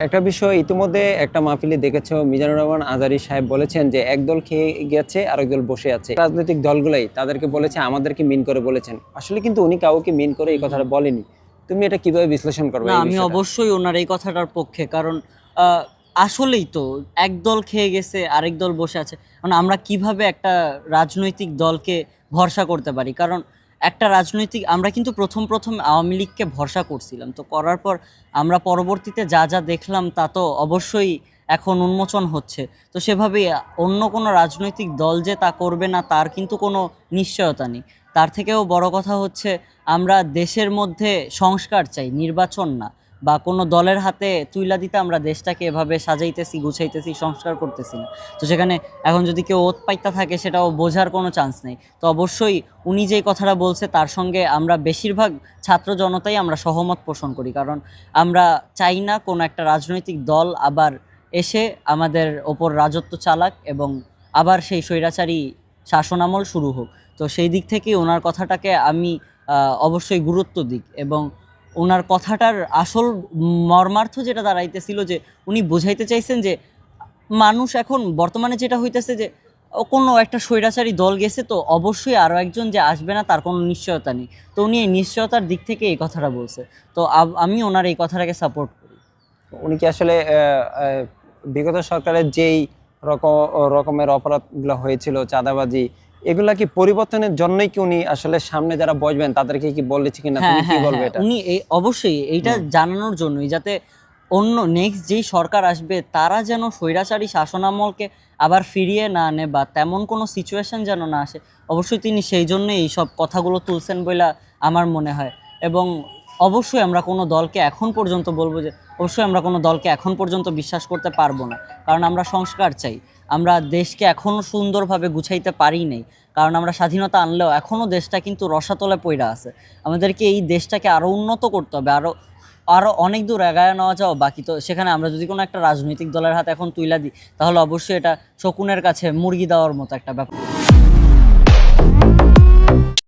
একটা বিষয় ইতিমধ্যে একটা মাহফিলে দেখেছ মিজানুর রহমান আজারি সাহেব বলেছেন যে একদল খেয়ে গেছে আরেক দল বসে আছে। রাজনৈতিক দলগুলাই তাদেরকে বলেছে আমাদেরকে মিন করে বলেছেন। আসলে কিন্তু উনি কাউকে মিন করে এই কথাটা বলেনি। তুমি এটা কীভাবে বিশ্লেষণ করবে আমি অবশ্যই ওনার এই কথাটার পক্ষে কারণ আহ, আসলেই তো এক দল খেয়ে গেছে আরেক দল বসে আছে। কারণ আমরা কীভাবে একটা রাজনৈতিক দলকে ভরসা করতে পারি? কারণ একটা রাজনৈতিক, আমরা কিন্তু প্রথম প্রথম আওয়ামী লীগকে ভরসা করছিলাম। তো করার পর আমরা পরবর্তীতে যা যা দেখলাম তা তো অবশ্যই এখন উন্মোচন হচ্ছে। তো সেভাবেই অন্য কোনো রাজনৈতিক দল যে তা করবে না, তার কিন্তু কোনো নিশ্চয়তা নেই। তার থেকেও বড় কথা হচ্ছে, আমরা দেশের মধ্যে সংস্কার চাই, নির্বাচন না। বা কোনো দলের হাতে তুইলা দিতে আমরা দেশটাকে এভাবে সাজাইতেছি, গুছাইতেছি, সংস্কার করতেছি না। তো সেখানে এখন যদি কেউ ওত পাইতা থাকে, সেটাও বোঝার কোনো চান্স নেই। তো অবশ্যই উনি যেই কথাটা বলছে, তার সঙ্গে আমরা বেশিরভাগ ছাত্র জনতাই আমরা সহমত পোষণ করি। কারণ আমরা চাই না কোনো একটা রাজনৈতিক দল আবার এসে আমাদের ওপর রাজত্ব চালাক এবং আবার সেই স্বৈরাচারী শাসনামল শুরু হোক। তো সেই দিক থেকে ওনার কথাটাকে আমি অবশ্যই গুরুত্ব দিক এবং ওনার কথাটার আসল মর্মার্থ যেটা দাঁড়াইতেছিল যে উনি বোঝাইতে চাইছেন যে মানুষ এখন বর্তমানে যেটা হইতেছে যে কোনো একটা স্বৈরাচারী দল গেছে তো অবশ্যই আরও একজন যে আসবে না তার কোনো নিশ্চয়তা নেই। তো উনি এই নিশ্চয়তার দিক থেকে এই কথাটা বলছে। তো আমি ওনার এই কথাটাকে সাপোর্ট করি। উনি কি আসলে বিগত সরকারের যেই রকম, রকমের অপরাধগুলো হয়েছিল, চাঁদাবাজি এগুলা কি পরিবর্তনের জন্যই কি উনি আসলে সামনে যারা বসবেন তাদেরকে কি বলেছে কিনা? তুমি হ্যাঁ কি হ্যাঁ বলবে হ্যাঁ, এটা? উনি এই অবশ্যই এইটা। জানানোর জন্যই যাতে অন্য নেক্সট যেই সরকার আসবে তারা যেন স্বৈরাচারী শাসনামলকে আবার ফিরিয়ে না আনে বা তেমন কোনো সিচুয়েশন যেন না আসে অবশ্যই তিনি সেই জন্যই এই সব কথাগুলো তুলছেন বলে আমার মনে হয়। এবং অবশ্যই আমরা কোনো দলকে এখন পর্যন্ত বলব যে, অবশ্যই আমরা কোনো দলকে এখন পর্যন্ত বিশ্বাস করতে পারব না। কারণ আমরা সংস্কার চাই। আমরা দেশকে এখনও সুন্দরভাবে গুছাইতে পারি নাই। কারণ আমরা স্বাধীনতা আনলেও এখনও দেশটা কিন্তু রসাতলে পইরা আছে। আমাদেরকে এই দেশটাকে আরও উন্নত করতে হবে। আরও আরও অনেক দূর এগায় নেওয়া যাওয়া বাকি। তো সেখানে আমরা যদি কোনো একটা রাজনৈতিক দলের হাতে এখন তুইলা দিই, তাহলে অবশ্যই এটা শকুনের কাছে মুরগি দেওয়ার মতো একটা ব্যাপার।